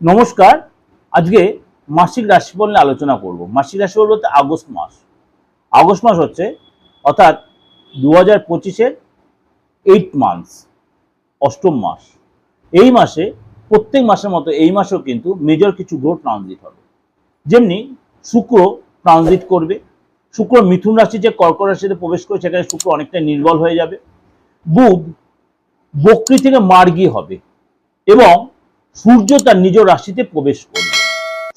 নমস্কার। আজকে মাসিক রাশিফল নিয়ে আলোচনা করব। মাসিক রাশিফল বলতে আগস্ট মাস। আগস্ট মাস হচ্ছে, অর্থাৎ দু হাজার পঁচিশের এইট মান্থস অষ্টম মাস। এই মাসে, প্রত্যেক মাসের মতো এই মাসেও কিন্তু মেজর কিছু গ্রহ ট্রানজিট হবে। যেমনি শুক্র ট্রানজিট করবে। শুক্র মিথুন রাশি যে কর্কট রাশিতে প্রবেশ করে, সেখানে শুক্র অনেকটা নির্বল হয়ে যাবে। বুধ বক্রি থেকে মার্গী হবে। এবং সূর্য তার নিজ রাশিতে প্রবেশ করবে।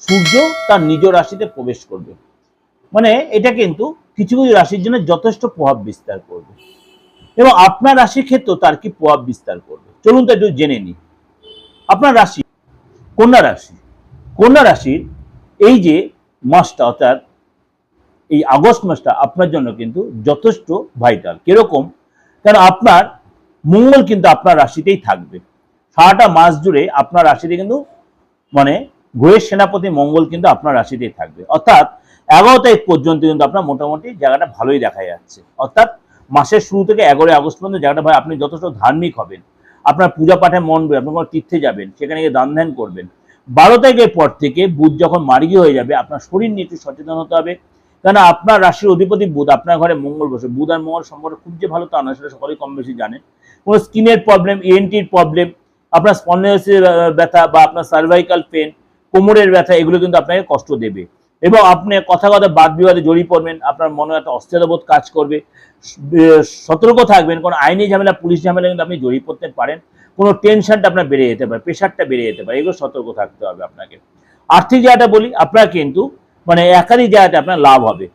সূর্য তার নিজ রাশিতে প্রবেশ করবে। মানে এটা কিন্তু কিছু কিছু রাশির জন্য যথেষ্ট প্রভাব বিস্তার করবে। এবং আপনার রাশির ক্ষেত্রেও তার কি প্রভাব বিস্তার করবে? চলুন তো একটু জেনে নিই। আপনার রাশি কন্যা রাশি। কন্যা রাশির এই যে মাসটা, অর্থাৎ এই আগস্ট মাসটা আপনার জন্য কিন্তু যথেষ্ট ভাইটাল কীরকম? কারণ আপনার মঙ্গল কিন্তু আপনার রাশিতেই থাকবে। সারাটা মাস জুড়ে আপনার রাশিতে কিন্তু মানে গ্রহের সেনাপতি মঙ্গল কিন্তু আপনার রাশিতেই থাকবে। অর্থাৎ এগারো তারিখ পর্যন্ত কিন্তু আপনার মোটামুটি জায়গাটা ভালোই দেখা যাচ্ছে। অর্থাৎ মাসের শুরু থেকে এগারোই আগস্ট পর্যন্ত জায়গাটা ভাই আপনি যথেষ্ট ধার্মিক হবেন। আপনার পূজা পাঠে মন আপনি কোনো তীর্থে যাবেন, সেখানে গিয়ে দান ধ্যান করবেন। বারো তারিখের পর থেকে বুধ যখন মার্গী হয়ে যাবে, আপনার শরীর নিয়ে একটু সচেতন হতে হবে। কেন আপনার রাশির অধিপতি বুধ, আপনার ঘরে মঙ্গল বসে। বুধ আর মঙ্গল সম্পর্কে খুব যে ভালো তা নয়, সেটা সকলেই কম বেশি জানেন কোনো স্কিনের প্রবলেম ইএনটির প্রবলেম আপনার স্পন্ডাইসিসের ব্যথা বা আপনার সার্ভাইকাল পেন কোমরের ব্যথা, এগুলো কিন্তু আপনাকে কষ্ট দেবে। এবং আপনি কথা কথা বাদ বিবাদে জড়িয়ে পড়বেন, আপনার মনে একটা অস্থিরতাবোধ কাজ করবে। সতর্ক থাকবেন, কোনো আইনি ঝামেলা, পুলিশ ঝামেলা কিন্তু আপনি জড়িয়ে পড়তে পারেন। কোনো টেনশনটা আপনার বেড়ে যেতে পারে প্রেশারটা বেড়ে যেতে পারে, এগুলো সতর্ক থাকতে হবে আপনাকে। আর্থিক জায়গাটা বলি, আপনার কিন্তু মানে একাধিক জায়গাতে আপনার লাভ হবে।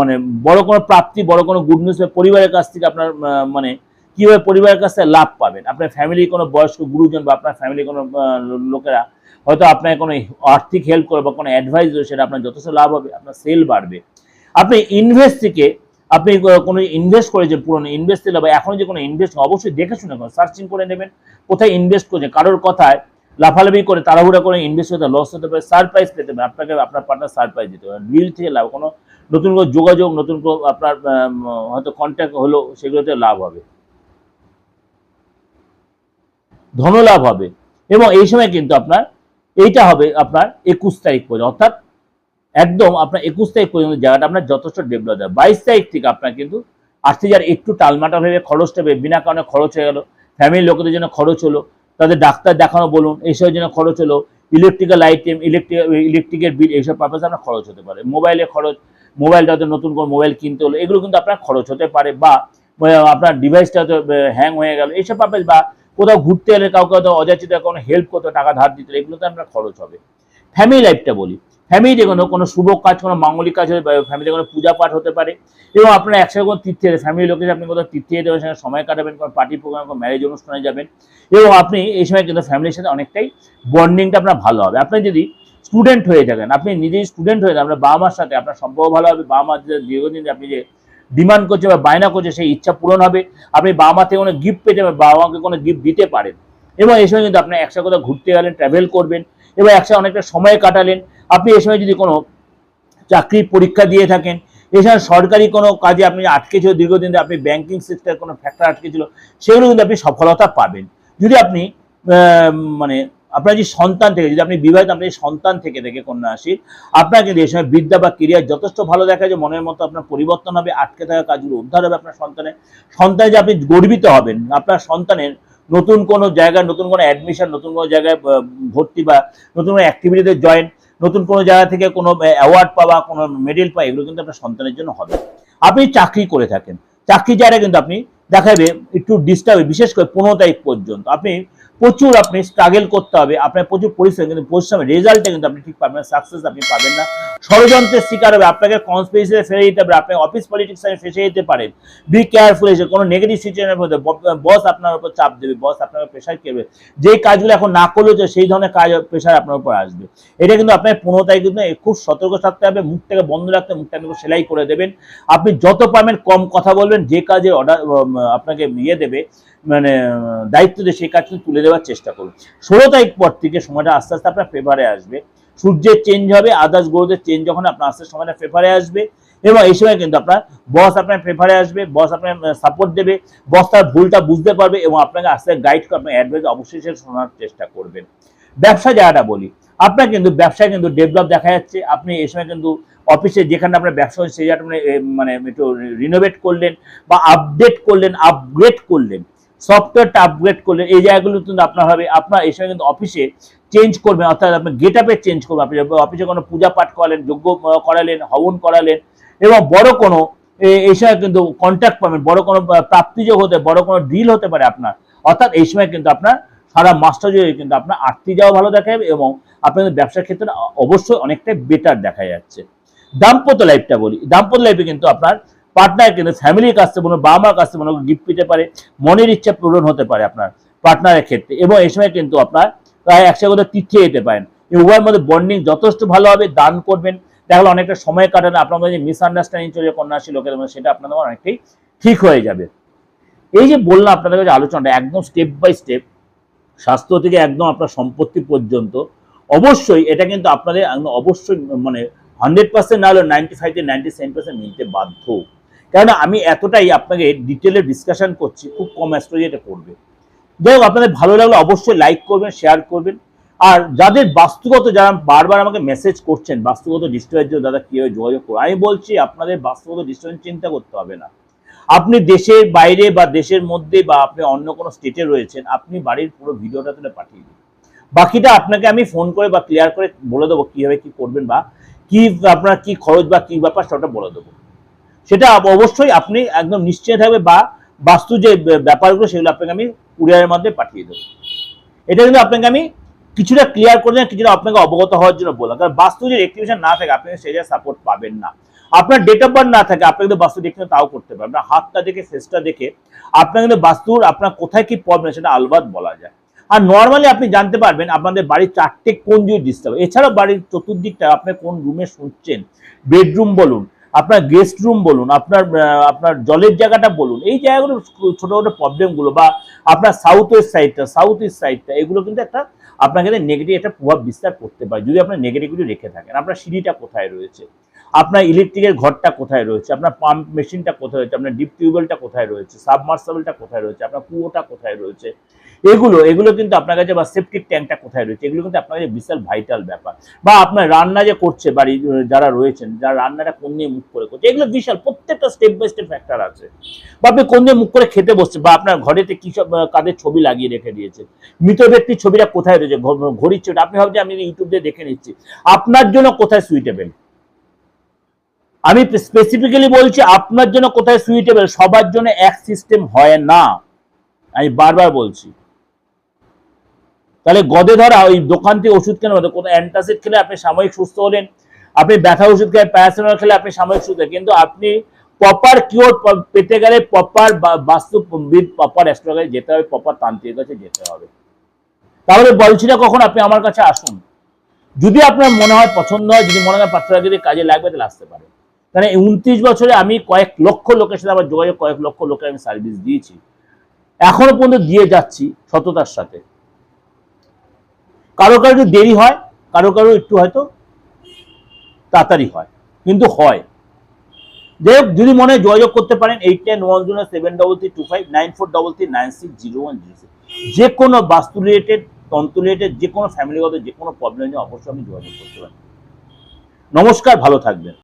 মানে বড় কোনো প্রাপ্তি, বড় কোনো গুড নিউজ পরিবারের কাছ থেকে আপনার মানে কীভাবে পরিবারের কাছ লাভ পাবেন? আপনার ফ্যামিলির কোনো বয়স্ক গুরুজন বা আপনার ফ্যামিলির কোনো লোকেরা হয়তো আপনাকে কোনো আর্থিক হেল্প করে বা কোনো অ্যাডভাইস দেবে, সেটা আপনার যথেষ্ট লাভ হবে, আপনার সেল বাড়বে। আপনি ইনভেস্ট থেকে আপনি কোনো ইনভেস্ট করেছেন পুরনো ইনভেস্ট দিলে বা এখন যে কোনো ইনভেস্ট অবশ্যই দেখে শুনে সার্চিং করে নেবেন, কোথায় ইনভেস্ট করছেন কারোর কথায় লাফালাফি করে, তাড়াহুড়া করে ইনভেস্ট করতে লস হতে পারে সারপ্রাইজ পেতে পারে, আপনাকে আপনার পার্টনার সারপ্রাইজ দিতে পারে ডিল থেকে লাভ, কোনো নতুন কোনো যোগাযোগ, নতুন কোনো আপনার হয়তো কন্ট্যাক্ট হলো, সেগুলোতে লাভ হবে। ধনলাভ হবে। এবং এই সময় কিন্তু আপনার এইটা হবে আপনার একুশ তারিখ পর্যন্ত। অর্থাৎ একদম আপনার একুশ তারিখ পর্যন্ত জায়গাটা আপনার যথেষ্ট ডেভেলপ হবে বাইশ তারিখ থেকে আপনার কিন্তু আসতে যার একটু টালমাটাল হয়ে খরচটা হবে। বিনা কারণে খরচ হয়ে গেল। ফ্যামিলির লোকেদের জন্য খরচ হলো। তাদের ডাক্তার দেখানো বলুন এইসবের জন্য খরচ হলো। ইলেকট্রিক্যাল আইটেম ইলেকট্রিক ইলেকট্রিকের বিল এইসব পারপাস আপনার খরচ হতে পারে। মোবাইলে খরচ মোবাইলটা হয়তো নতুন করে মোবাইল কিনতে হলো। এগুলো কিন্তু আপনার খরচ হতে পারে বা আপনার ডিভাইসটা হয়তো হ্যাং হয়ে গেল। এইসব পারপাস বা কোথাও ঘুরতে এলে কাউকে হয়তো অযাচিত কোনো হেল্প করতে টাকা ধার দিতে এগুলোতে আপনার খরচ হবে। ফ্যামিলি লাইফটা বলি। ফ্যামিলিতে কোনো কোনো শুভ কাজ, কোনো মাঙ্গলিক কাজ হলে ফ্যামিলিতে কোনো পূজা পাঠ হতে পারে। এবং আপনারা একসাথে কোনো তীর্থে ফ্যামিলি লোকের আপনি কোথাও তীর্থে যেতে সেখানে সময় কাটাবেন, কোনো পার্টি প্রোগ্রাম কোনো ম্যারেজ অনুষ্ঠানে যাবেন। এবং আপনি এই সময় কিন্তু ফ্যামিলির সাথে অনেকটাই বন্ডিংটা আপনার ভালো হবে। আপনি যদি স্টুডেন্ট হয়ে থাকেন, আপনি নিজেই স্টুডেন্ট হয়ে থাকেন, আপনার বাবা মার সাথে আপনার সম্পর্ক ভালো হবে, বাবা মার দীর্ঘদিন আপনি যে ডিমান্ড করছে বা বায়না করছে, সেই ইচ্ছা পূরণ হবে। আপনি বাবা মা থেকে কোনো গিফট পেতে পারেন বাবা মাকে কোনো গিফট দিতে পারেন। এবং এই সময় কিন্তু আপনি একসাথে কোথাও ঘুরতে গেলেন ট্রাভেল করবেন, এবং একসাথে অনেকটা সময় কাটালেন। আপনি এই সময় যদি কোনো চাকরির পরীক্ষা দিয়ে থাকেন, এছাড়া সরকারি কোনো কাজে আপনি আটকে ছিল, দীর্ঘদিন ধরে আপনি ব্যাংকিং সেক্টরে কোনো ফ্যাক্টর আটকে ছিল, সেগুলো কিন্তু আপনি সফলতা পাবেন। যদি আপনি মানে আপনার যে সন্তান থেকে, যদি আপনি বিবাহিত, আপনি সন্তান থেকে থেকে কন্যা রাশির আপনার কিন্তু এই সময় বিদ্যা বা কেরিয়ার যথেষ্ট ভালো দেখা যায় মনের মতো আপনার পরিবর্তন হবে, আটকে থাকা কাজগুলো উদ্ধার হবে আপনার সন্তানের সন্তানে যে আপনি গর্বিত হবেন, আপনার সন্তানের নতুন কোনো জায়গায়, নতুন কোনো অ্যাডমিশন নতুন কোনো জায়গায় ভর্তি বা নতুন কোনো অ্যাক্টিভিটিতে জয়েন নতুন কোনো জায়গা থেকে কোনো অ্যাওয়ার্ড পাওয়া, কোনো মেডেল পাওয়া, এগুলো কিন্তু আপনার সন্তানের জন্য হবে। আপনি চাকরি করে থাকেন। চাকরি জায়গায় কিন্তু আপনি দেখাবে, একটু ডিস্টার্ব বিশেষ করে পনেরো তারিখ পর্যন্ত। আপনি প্রচুর আপনি স্ট্রাগল করতে হবে, আপনার প্রচুর পরিশ্রম, কিন্তু পরিশ্রমের রেজাল্টে কিন্তু আপনি ঠিক পাবেন সাকসেস আপনি পাবেন না। ষড়যন্ত্রের শিকার হবে, আপনাকে কনস্পিরেসিতে ফেলে দিতে পারে আপনি অফিস পলিটিক্সে ফেসে যেতে পারেন। বি কেয়ারফুল এসে কোনো নেগেটিভ সিচুয়েশনের মধ্যে বস আপনার উপর চাপ দেবে বস আপনার প্রেশার কেবে যেই কাজগুলো এখন না করলেও যে সেই ধরনের কাজ প্রেশার আপনার উপর আসবে। এটা কিন্তু আপনার পনেরো তারিখ কিন্তু খুব সতর্ক থাকতে হবে, মুখটাকে বন্ধ রাখতে মুখটা কিন্তু সেলাই করে দেবেন। আপনি যত পারবেন কম কথা বলবেন, যে কাজে অর্ডার আপনাকে ইয়ে দেবে মানে দায়িত্ব দিয়ে সেই কাজটা তুলে দেওয়ার চেষ্টা করুন। ষোলো তারিখ পর থেকে সময়টা আস্তে আস্তে আপনার ফেভারে আসবে। সূর্যের চেঞ্জ হবে আদার্স গ্রহদের চেঞ্জ যখন আপনার আস্তে সময়টা ফেভারে আসবে। এবং এই সময় কিন্তু আপনার বস আপনার প্রেফারে আসবে বস আপনার সাপোর্ট দেবে বস তার ভুলটা বুঝতে পারবে এবং আপনাকে আস্তে গাইড করে, আপনার অ্যাডভাইস অবশ্যই সে শোনার চেষ্টা করবেন। ব্যবসা জায়গাটা বলি, আপনার কিন্তু ব্যবসায় কিন্তু ডেভেলপ দেখা যাচ্ছে। আপনি এই সময় কিন্তু অফিসে যেখানে আপনার ব্যবসা হচ্ছে, সেই জায়গাটা মানে একটু রিনোভেট করলেন বা আপডেট করলেন আপগ্রেড করলেন। সফটওয়্যারটা আপগ্রেড করলেন এই জায়গাগুলো কিন্তু আপনার হবে, আপনার এই সময় কিন্তু অফিসে চেঞ্জ করবেন, অর্থাৎ আপনি গেট আপে চেঞ্জ করবেন, আপনি অফিসে কোনো পূজা পাঠ করালেন করালেন, হবন করালেন এবং বড় কোনো এই সময় কিন্তু কন্ট্যাক্ট পাবেন, বড় কোনো প্রাপ্তিযোগ হতে, বড় কোনো ডিল হতে পারে আপনার, অর্থাৎ এই সময় কিন্তু আপনার সারা মাসটা জুড়ে কিন্তু আপনার আর্থিক যাওয়া ভালো দেখা যাবে এবং আপনাদের ব্যবসার ক্ষেত্রে অবশ্যই অনেকটাই বেটার দেখা যাচ্ছে। দাম্পত্য লাইফটা বলি, দাম্পত্য লাইফে কিন্তু আপনার পার্টনার কিন্তু ফ্যামিলির কাছ থেকে বাবা মার কাছ থেকে গিফট পেতে পারে, মনের ইচ্ছা পূরণ হতে পারে আপনার পার্টনারের ক্ষেত্রে। এবং এই সময় কিন্তু আপনার প্রায় একসাথে কোথাও তীর্থে যেতে পারেন। উভয়ের মধ্যে বন্ডিং যথেষ্ট ভালো হবে, দান করবেন। তাহলে অনেকটা সময় কাটানো আপনার মধ্যে মিসআন্ডারস্ট্যান্ডিং চলে কন্যাশী লোকের মধ্যে, সেটা আপনাদের অনেকটাই ঠিক হয়ে যাবে। এই যে বললাম আপনাদের কাছে আলোচনাটা, একদম স্টেপ বাই স্টেপ স্বাস্থ্য থেকে একদম আপনার সম্পত্তি পর্যন্ত, অবশ্যই এটা কিন্তু আপনাদের অবশ্যই মানে হান্ড্রেড পার্সেন্ট না হলেও নাইনটি ফাইভ থেকে নাইনটি সেভেন পার্সেন্ট মিলতে বাধ্য। কেননা আমি এতটাই আপনাকে ডিটেলে ডিসকাশন করছি, খুব কম অ্যাস্ট্রোলজি এটা করবে। যাই হোক, আপনাদের ভালো লাগলে অবশ্যই লাইক করবেন শেয়ার করবেন। আর যাদের বাস্তুগত, যারা বারবার আমাকে মেসেজ করছেন, বাস্তুগত ডিস্টার্বের জন্য দাদা কীভাবে যোগাযোগ করব আমি বলছি, আপনাদের বাস্তুগত ডিস্টার্বের চিন্তা করতে হবে না। আপনি দেশের বাইরে বা দেশের মধ্যে বা আপনি অন্য কোনো স্টেটে রয়েছেন, আপনি বাড়ির পুরো ভিডিওটা তুলে পাঠিয়ে দিন। বাকিটা আপনাকে আমি ফোন করে বা ক্লিয়ার করে বলে দেবো কীভাবে কি করবেন বা কি আপনার কি খরচ বা কি ব্যাপার, সেটা বলে দেবো। সেটা অবশ্যই আপনি একদম নিশ্চয় থাকবে বা বাস্তু যে ব্যাপারগুলো সেগুলো আপনাকে আমি কুরিয়ারের মাধ্যমে পাঠিয়ে দেবো। এটা কিন্তু আপনাকে আমি কিছুটা ক্লিয়ার করে দেন কিছুটা আপনাকে অবগত হওয়ার জন্য বললাম। কারণ বাস্তু যে রেক্টিভেশন না থাকে, আপনি সেই সাপোর্ট পাবেন না। আপনার ডেট অফ বার্থ না থাকে, আপনি কিন্তু বাস্তু দেখতে তাও করতে পারেন আপনার হাতটা দেখে ফেসটা দেখে, আপনার কিন্তু বাস্তুর আপনার কোথায় কি প্রবলেম সেটা আলবাদ বলা যায়। আর নর্মালি আপনি জানতে পারবেন আপনাদের বাড়ির চারটে কোন দিয়ে ডিস্টার্ব এছাড়াও বাড়ির চতুর্দিকটা আপনি কোন রুমে শুনছেন? বেডরুম বলুন আপনার গেস্ট রুম বলুন, আপনার আপনার জলের জায়গাটা বলুন, এই জায়গাগুলো ছোট ছোট প্রবলেমগুলো বা আপনার সাউথ ওয়েস্ট সাইডটা সাউথ ইস্ট সাইডটা এগুলো কিন্তু একটা আপনাকে নেগেটিভ একটা প্রভাব বিস্তার করতে পারে, যদি আপনার নেগেটিভিটি রেখে থাকেন। আপনার সিঁড়িটা কোথায় রয়েছে? আপনার ইলেকট্রিকের ঘরটা কোথায় রয়েছে? আপনার পাম্প মেশিনটা কোথায় রয়েছে? আপনার ডিপ টিউবওয়েলটা কোথায় রয়েছে? সাবমার্সাবলটা কোথায় রয়েছে? আপনার কুয়োটা কোথায় রয়েছে? এগুলো এগুলো কিন্তু আপনার কাছে বা সেপটিক ট্যাঙ্কটা কোথায় রয়েছে? এগুলো কিন্তু আপনার কাছে বিশাল ভাইটাল ব্যাপার। বা আপনার রান্না যে করছে বাড়ি, যারা রয়েছেন, যারা রান্নাটা কোন দিয়ে মুখ করে করছে, এগুলো বিশাল, প্রত্যেকটা স্টেপ বাই স্টেপ ফ্যাক্টর আছে। বা আপনি কোন দিয়ে মুখ করে খেতে বসছে বা আপনার ঘরেতে কি সব কাদের ছবি লাগিয়ে রেখে দিয়েছে? মৃত ব্যক্তির ছবিটা কোথায় রয়েছে? ঘড়ির ছবিটা, আপনি ভাবছেন, আমি ইউটিউব দিয়ে দেখে নিচ্ছি। আপনার জন্য কোথায় সুইটেবল আমি স্পেসিফিক্যালি বলছি আপনার জন্য কোথায় সুইটেবল সবার জন্য এক সিস্টেম হয় না। আমি বারবার বলছি। তাহলে গদে ধরা, ওই দোকান থেকে ওষুধ কেন কোনো অ্যান্টাসিড খেলে আপনি সাময়িক সুস্থ হলেন, আপনি ব্যথা ওষুধ খেলে প্যারাসিটামল খেলে আপনি সাময়িক সুস্থ। কিন্তু আপনি প্রপার কিওর পেতে গেলে প্রপার বাস্তুবিদ প্রপার অ্যাস্ট্রোলজি যেতে হবে প্রপার তান্ত্রিকের কাছে যেতে হবে। তাহলে বলছি না কখন, আপনি আমার কাছে আসুন। যদি আপনার মনে হয় পছন্দ হয়, যদি মনে হয় পাত্রাগিরি কাজে লাগবে, তাহলে আসতে পারে কারণ এই উনত্রিশ বছরে আমি কয়েক লক্ষ লোকের সাথে আমার যোগাযোগ, কয়েক লক্ষ লোকের আমি সার্ভিস দিয়েছি। এখনও পর্যন্ত দিয়ে যাচ্ছি সততার সাথে। কারও কারও একটু দেরি হয়, কারও কারও একটু হয়তো তাড়াতাড়ি হয়, কিন্তু হয়। যাই হোক, যদি মনে হয় যোগাযোগ করতে পারেন eight ten one zero seven double three two five nine four double three nine six zero one zero six যে কোনো বাস্তু রিলেটেড তন্ত্র রিলেটেড যে কোনো ফ্যামিলিগত যে কোনো প্রবলেম নিয়ে অবশ্যই আমি যোগাযোগ করতে পারি। নমস্কার, ভালো থাকবেন।